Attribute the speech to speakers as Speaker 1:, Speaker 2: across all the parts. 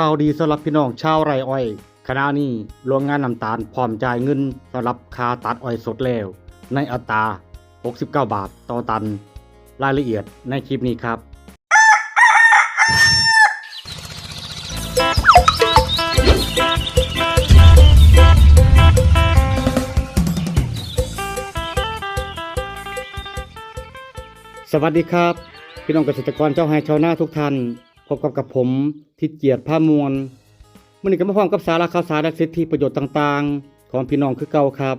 Speaker 1: ข่าวดีสำหรับพี่น้องชาวไร่อ้อยขณะนี้โรงงานน้ำตาลพร้อมจ่ายเงินสำหรับค่าตัดอ้อยสดแล้ว ในอัตรา 69 บาทต่อตัน รายละเอียดในคลิปนี้ครับ สวัสดีครับ พี่น้องเกษตรกรเจ้าไฮชาวนาทุกท่าน พบกับกับผมทิดเกียรติผ้ามวลมื่อนี้ก็มาพร้อมกับสาระข่าวสารและสิทธิประโยชน์ต่างๆ ของพี่น้องคือเก่าครับ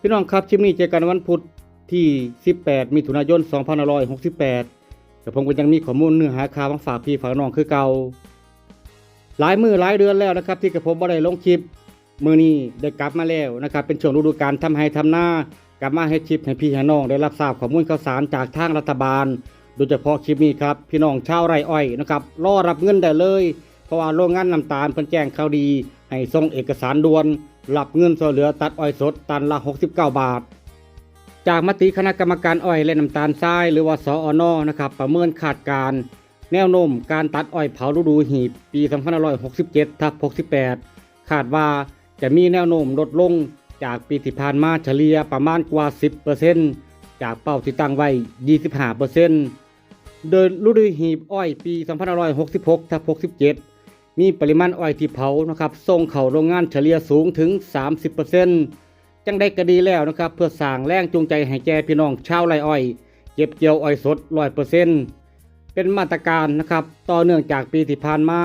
Speaker 1: พี่น้องครับคลิปนี้เจอกันวันพุธที่ 18 มิถุนายน 2568 แต่ผมก็ยังมีข้อมูลเนื้อหาข่าวมาฝากพี่ฝากน้องคือเก่าหลายมือหลายเดือนแล้วนะครับ ที่กระผมบ่ได้ลงคลิปมือนี้ได้กลับมาแล้วนะครับ เป็นช่วงฤดูกาลทำให้ทำหน้ากลับมาให้คลิปให้พี่ให้น้องได้รับทราบข้อมูลข่าวสารจากทางรัฐบาล โดยเฉพาะคลิปนี้ครับพี่น้องชาวไร่อ้อยนะครับรอรับเงินได้เลย เพราะว่าโรงงานน้ำตาลเพิ่นแจ้งข่าวดี ให้ส่งเอกสารด่วนรับเงินช่วยเหลือตัดอ้อยสดตันละ 69 บาท จากมติคณะกรรมการอ้อยและน้ำตาลทรายหรือว่าสออนนะครับประเมินคาดการแนวโน้มการตัดอ้อยเผาฤดูหีบปี2567ทับ68 คาดว่าจะมีแนวโน้มลดลงจากปีที่ผ่านมาเฉลี่ยประมาณกว่า 10%จากเป้าที่ตั้งไว้ 25% โดยฤดูหีบอ้อยปี 2566ทับ67 มีปริมาณอ้อยที่เผานะครับส่งเข้าโรงงานเฉลี่ยสูงถึง 30%จังได้ก็ดีแล้วนะครับ เพื่อสร้างแรงจูงใจให้แก่พี่น้องชาวไร่อ้อย เก็บเกี่ยวอ้อยสด 100%เป็นมาตรการนะครับต่อเนื่องจากปีที่ผ่านมา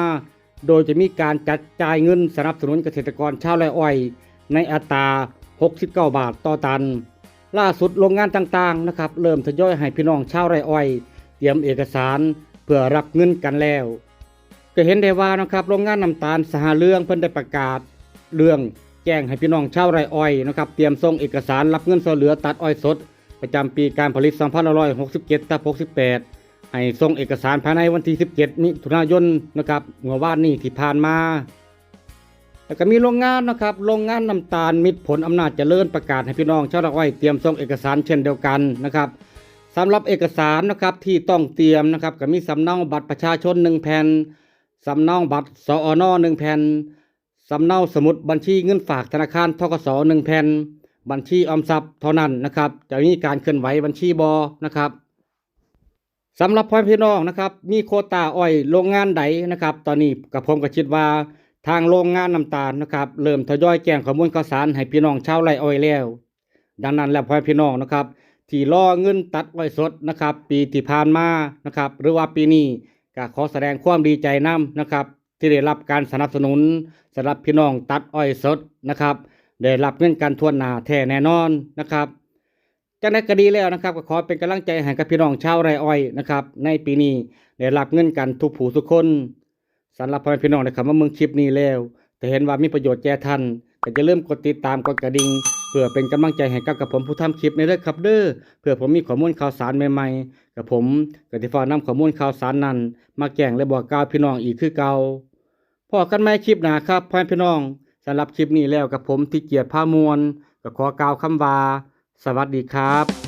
Speaker 1: โดยจะมีการจัดจ่ายเงินสนับสนุนเกษตรกรชาวไร่อ้อย ในอัตรา 69 บาทต่อตัน ล่าสุดโรงงานต่างๆนะครับเริ่มทยอยให้พี่น้องชาวไร่อ้อย เตรียมเอกสารเพื่อรับเงินกันแล้ว ก็เห็นได้ว่านะครับโรงงานน้ำตาลสหเรื่องเพิ่นได้ประกาศ เรื่องแจ้งให้พี่น้องชาวไร่อ้อยนะครับเตรียมส่งเอกสารรับเงินส่วยเหลือตัดอ้อยสด ประจำปีการผลิต2567ทับ68ให้ส่งเอกสารภายในวันที่ 17มิถุนายนนะครับเมื่อวานนี้ที่ผ่านมาแล้วก็มีโรงงานนะครับ โรงงานน้ำตาลมิตรผลอำนาจเจริญประกาศให้พี่น้องชาวไร่อ้อยเตรียมส่งเอกสารเช่นเดียวกันนะครับ สำหรับเอกสารนะครับที่ต้องเตรียมนะครับก็มีสำเนาบัตรประชาชน1แผ่นสำเนาบัตรสอนอ1แผ่นสำเนาสมุดบัญชีเงินฝากธนาคารทกส1แผ่นบัญชีออมทรัพย์เท่านั้นนะครับจะมีการเคลื่อนไหวบัญชีบอนะครับสำหรับพ่อพี่น้องนะครับ มีโคตาอ้อยโรงงานใดนะครับ ตอนนี้กับผมก็คิดว่าทางโรงงานน้ำตาลนะครับเริ่มทยอยแจ้งข้อมูลข่าวสารให้พี่น้องชาวไร่อ้อยแล้ว ดังนั้นแล้วพ่อพี่น้องนะครับ ที่รอเงินตัดอ้อยสดนะครับ ปีที่ผ่านมานะครับ หรือว่าปีนี้ก็ขอแสดงความดีใจนํนะครับ ที่ได้รับการสนับสนุนสำหรับพี่น้องตัดอ้อยสดนะครับ ได้รับเงินการทวนหนาแท้แน่นอนนะครับจากนั้นก็ดีแล้วนะครับก็ขอเป็นกำลังใจให้กับพี่น้องชาวไร่อ้อยนะครับ ในปีนี้ได้รับเงินกันทุกผู้ทุกคนสำหรับพ่อแม่พี่น้องนะครับมาเมืองคลิปนี้แล้วแต่เห็นว่ามีประโยชน์แก่ท่านก็จะเริ่มกดติดตามกดกระดิ่ง พื่อเป็นกำลังใจให้กับกับผมผู้ทำคลิปในเรื่องครับเด้อเพื่อผมมีข้อมูลข่าวสารใหม่ๆ กับผมกติฟ้านำข้อมูลข่าวสารนั้น มาแก่งและบอกกล่าวพี่น้องอีกคือเก่าพอกันไหมคลิปหนาครับพ่อพี่น้องสำหรับคลิปนี้แล้วกับผมที่เกียรติพามวลก็ขอกล่าวคำว่า สวัสดีครับ